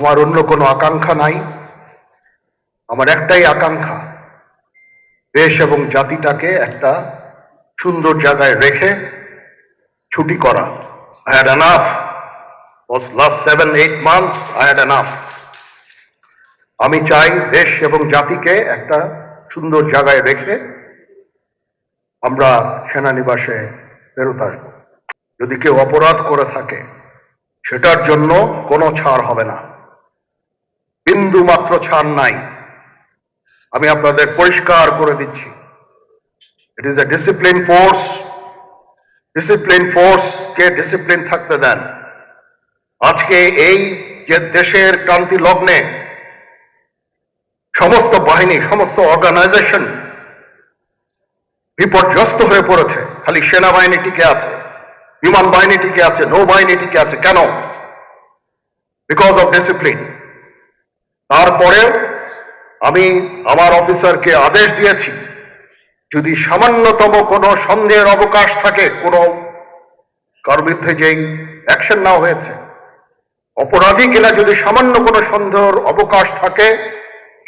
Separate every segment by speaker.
Speaker 1: আমার অন্য কোনো আকাঙ্ক্ষা নাই। আমার একটাই আকাঙ্ক্ষা, দেশ এবং জাতিটাকে একটা সুন্দর জায়গায় রেখে ছুটি করা। I had enough was last seven, eight months, I had enough. আমি চাই দেশ এবং জাতিকে একটা সুন্দর জায়গায় রেখে আমরা সেনানিবাসে ফেরত আসব। যদি কেউ অপরাধ করে থাকে, সেটার জন্য কোনো ছাড় হবে না। বিন্দু মাত্র ছাড় নাই। আমি আপনাদের পরিষ্কার করে দিচ্ছি। It is a discipline force discipline force K discipline থাকতে দেন। আজকে এই যে দেশের ক্রান্তি লগ্নে সমস্ত বাহিনী, সমস্ত অর্গানাইজেশন বিপর্যস্ত হয়ে পড়েছে। খালি সেনাবাহিনী টিকে আছে, বিমান বাহিনী টিকে আছে, নৌবাহিনী টিকে আছে। কেন? বিকজ অফ ডিসিপ্লিন তারপরে আমি আমার অফিসারকে আদেশ দিয়েছি, যদি সামান্যতম কোনো সন্দেহের অবকাশ থাকে, কোনো কার বিরুদ্ধে যেই অ্যাকশন নেওয়া হয়েছে, অপরাধী কিনা যদি সামান্য কোনো সন্দেহের অবকাশ থাকে,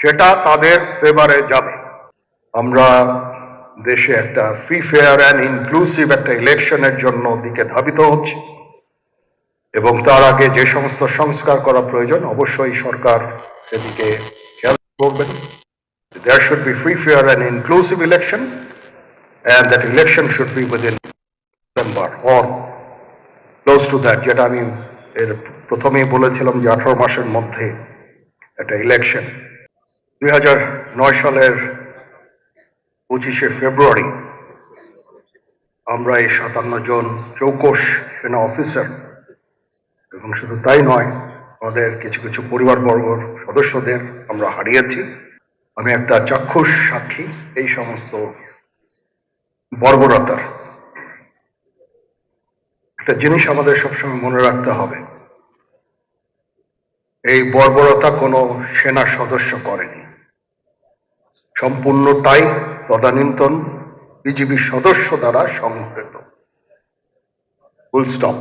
Speaker 1: সেটা তাদের ফেভারে যাবে। আমরা দেশে একটা ফ্রি ফেয়ার অ্যান্ড ইনক্লুসিভ একটা ইলেকশনের জন্য দিকে ধাবিত হচ্ছে, এবং তার আগে যে সমস্ত সংস্কার করা প্রয়োজন, অবশ্যই সরকার সেদিকে খেয়াল করবেন there should be free fair and inclusive election and that election should be within December or close to that যেটা আমি এর প্রথমেই বলেছিলাম যে আঠারো মাসের মধ্যে একটা ইলেকশন দুই হাজার নয় সালের পঁচিশে ফেব্রুয়ারি আমরা এই সাতান্ন জন চৌকোশ সেনা অফিসার এবং শুধু তাই নয় আমাদের কিছু কিছু পরিবারবর্গ সদস্যদের আমরা হারিয়েছি। আমি একটা চাক্ষুষ সাক্ষী, এই সমস্ত বর্বরতার একটা জিনিস আমাদের সবসময় মনে রাখতে হবে, এই বর্বরতা কোনো সেনা সদস্য করেনি। সম্পূর্ণটাই তদানীন্তন বিজিবি সদস্য দ্বারা সংঘটিত ফুল স্টপ।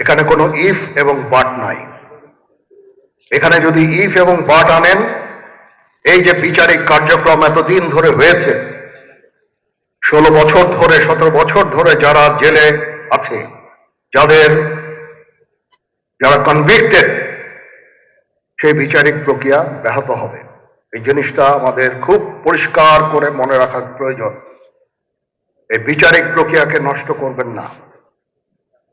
Speaker 1: এখানে কোনো ইফ এবং বাট নাই। এখানে যদি ইফ এবং বাট আনেন, এই যে বিচারিক কার্যক্রম এতদিন ধরে হয়েছে, ষোলো বছর ধরে, সতেরো বছর ধরে যারা জেলে আছে, যাদের যারা কনভিক্টেড সেই বিচারিক প্রক্রিয়া ব্যাহত হবে। এই জিনিসটা আমাদের খুব পরিষ্কার করে মনে রাখার প্রয়োজন। এই বিচারিক প্রক্রিয়াকে নষ্ট করবেন না।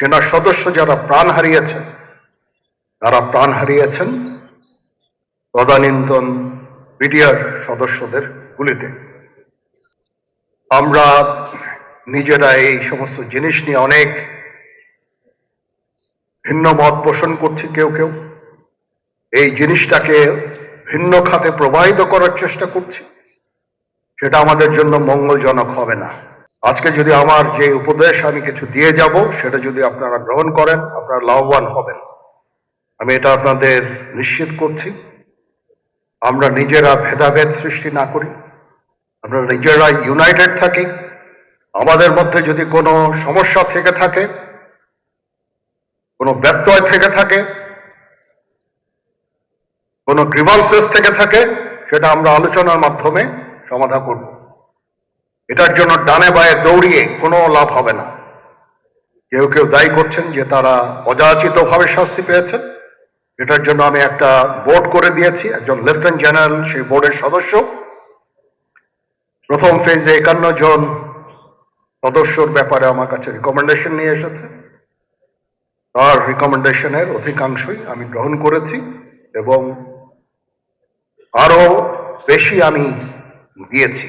Speaker 1: সেনা সদস্য যারা প্রাণ হারিয়েছেন, তারা প্রাণ হারিয়েছেন তদানীন্তন বিডিআর সদস্যদের গুলিতে। আমরা নিজেরা এই সমস্ত জিনিস নিয়ে অনেক ভিন্ন মত পোষণ করছি কেউ কেউ। এই জিনিসটাকে ভিন্ন খাতে প্রবাহিত করার চেষ্টা করছি। সেটা আমাদের জন্য মঙ্গলজনক হবে না। আজকে যদি আমার যে উপদেশ আমি কিছু দিয়ে যাব, সেটা যদি আপনারা গ্রহণ করেন, আপনারা লাভবান হবেন। আমি এটা আপনাদের নিশ্চিত করছি। আমরা নিজেরা ভেদাভেদ সৃষ্টি না করি। আমরা নিজেরা ইউনাইটেড থাকি। আমাদের মধ্যে যদি কোনো সমস্যা থেকে থাকে, কোনো ব্যত্যয় থেকে থাকে, কোনো গ্রিভান্সেস থেকে থাকে, সেটা আমরা আলোচনার মাধ্যমে সমাধান করব। এটার জন্য ডানে বায়ে দৌড়িয়ে কোনো লাভ হবে না। কেউ কেউ দায়ী করছেন যে তারা অযাচিতভাবে শাস্তি পেয়েছেন। এটার জন্য আমি একটা বোর্ড করে দিয়েছি, একজন লেফটেন্যান্ট জেনারেল, সেই বোর্ডের সদস্য। প্রথম ফেজে একান্ন জন সদস্যর ব্যাপারে আমার কাছে রিকমেন্ডেশন নিয়ে এসেছে। তার রিকমেন্ডেশনের অধিকাংশই আমি গ্রহণ করেছি এবং আরও বেশি আমি দিয়েছি।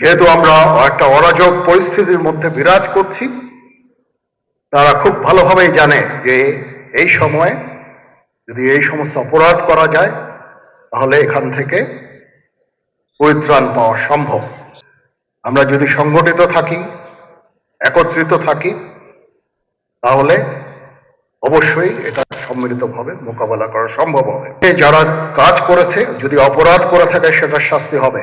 Speaker 1: যেহেতু আমরা একটা অরাজক পরিস্থিতির মধ্যে বিরাজ করছি, তারা খুব ভালোভাবেই জানে যে এই সময়ে যদি এই সমস্ত অপরাধ করা যায়, তাহলে এখান থেকে পরিত্রাণ পাওয়া সম্ভব। আমরা যদি সংগঠিত থাকি, একত্রিত থাকি, তাহলে অবশ্যই এটা সম্মিলিতভাবে মোকাবেলা করা সম্ভব হবে। যারা কাজ করেছে, যদি অপরাধ করে থাকে সেটা শাস্তি হবে।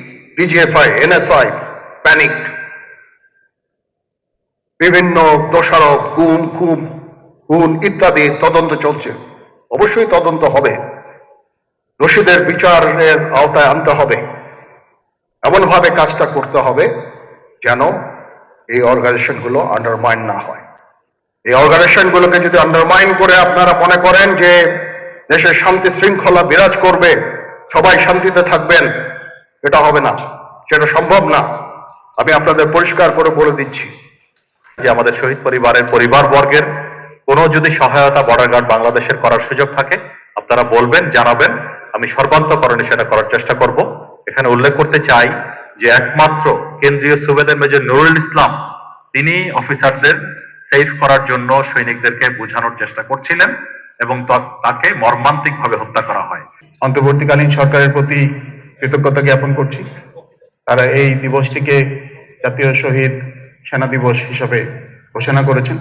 Speaker 1: DGFI NSI, panic. বিভিন্ন দোষারোপ, গুম খুম খুন ইত্যাদি তদন্ত চলছে। অবশ্যই তদন্ত হবে। দোষীদের বিচারের আওতায় আনতে হবে। এমনভাবে কাজটা করতে হবে যেন এই অর্গানাইজেশনগুলো আন্ডারমাইন না হয়। এই অর্গানাইজেশনগুলোকে যদি আন্ডারমাইন করে আপনারা মনে করেন যে দেশের শান্তি শৃঙ্খলা বিরাজ করবে, সবাই শান্তিতে থাকবেন এটা হবে না। সেটা সম্ভব না। আমি আপনাদের পরিষ্কার করে বলে দিচ্ছি
Speaker 2: যে আমাদের শহীদ পরিবারের পরিবার বর্গের কোনো যদি সহায়তা বর্ডার গার্ড বাংলাদেশের করার সুযোগ থাকে, আপনারা বলবেন, জানাবেন। আমি সর্বান্তকরণে সেটা করার চেষ্টা করব। এখানে উল্লেখ করতে চাই যে একমাত্র কেন্দ্রীয় সুবেদার মেজর নুরুল ইসলাম, তিনি অফিসারদের সেফ করার জন্য সৈনিকদেরকে বোঝানোর চেষ্টা করছিলেন এবং তাকে মর্মান্তিকভাবে হত্যা করা হয়।
Speaker 3: অন্তর্বর্তীকালীন সরকারের প্রতি কৃতজ্ঞতা জ্ঞাপন করছি। তারা এই দিবসটিকে জাতীয় শহীদ সেনা দিবস হিসাবে ঘোষণা করেছেন।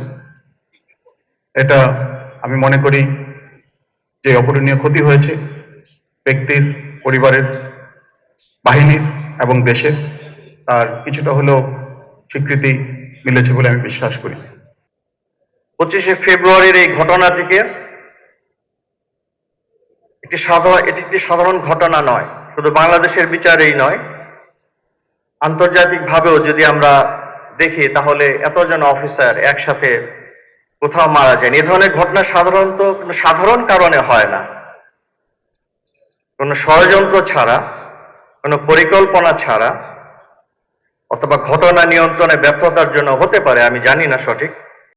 Speaker 3: এটা আমি মনে করি যে অপূরণীয় ক্ষতি হয়েছে ব্যক্তির, পরিবারের, বাহিনীর এবং দেশের। তার কিছুটা হলেও স্বীকৃতি মিলেছে বলে আমি বিশ্বাস করি।
Speaker 4: পঁচিশে ফেব্রুয়ারির এই ঘটনাটিকে একটি সাধারণ এটি একটি সাধারণ ঘটনা নয়। শুধু বাংলাদেশের বিচারেই নয় আন্তর্জাতিক ভাবেও যদি আমরা দেখি, তাহলে এতজন অফিসার একসাথে কোথাও মারা যায় এ ধরনের ঘটনা সাধারণত কোনো সাধারণ কারণে হয় না। কোনো ষড়যন্ত্র ছাড়া, কোনো পরিকল্পনা ছাড়া, অথবা ঘটনা নিয়ন্ত্রণে ব্যর্থতার জন্য হতে পারে, আমি জানি না সঠিক।